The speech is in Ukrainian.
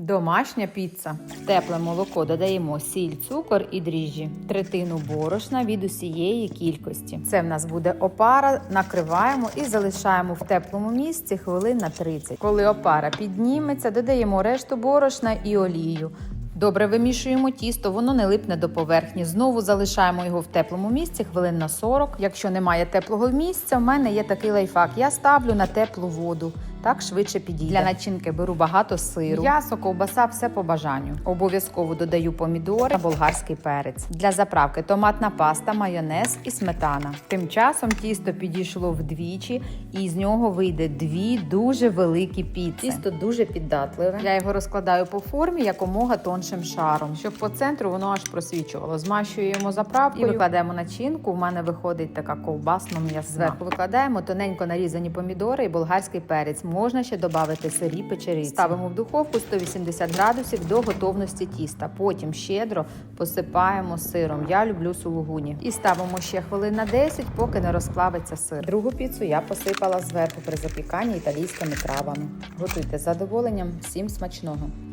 Домашня піца. В тепле молоко додаємо сіль, цукор і дріжджі, третину борошна від усієї кількості. Це в нас буде опара, накриваємо і залишаємо в теплому місці хвилин на 30. Коли опара підніметься, додаємо решту борошна і олію. Добре вимішуємо тісто, воно не липне до поверхні. Знову залишаємо його в теплому місці хвилин на 40. Якщо немає теплого місця, в мене є такий лайфхак. Я ставлю на теплу воду. Так швидше підійде. Для начинки беру багато сиру. М'ясо, ковбаса, все по бажанню. Обов'язково додаю помідори, болгарський перець. Для заправки томатна паста, майонез і сметана. Тим часом тісто підійшло вдвічі, і з нього вийде дві дуже великі піци. Тісто дуже піддатливе. Я його розкладаю по формі якомога тоншим шаром, щоб по центру воно аж просвічувало. Змащуємо заправкою і викладаємо начинку. У мене виходить така ковбасно м'ясна. Зверху викладаємо тоненько нарізані помідори і болгарський перець. Можна ще додати сирі печериці. Ставимо в духовку 180 градусів до готовності тіста. Потім щедро посипаємо сиром. Я люблю сулугуні. І ставимо ще хвилин на 10, поки не розплавиться сир. Другу піцу я посипала зверху при запіканні італійськими травами. Готуйте з задоволенням. Всім смачного!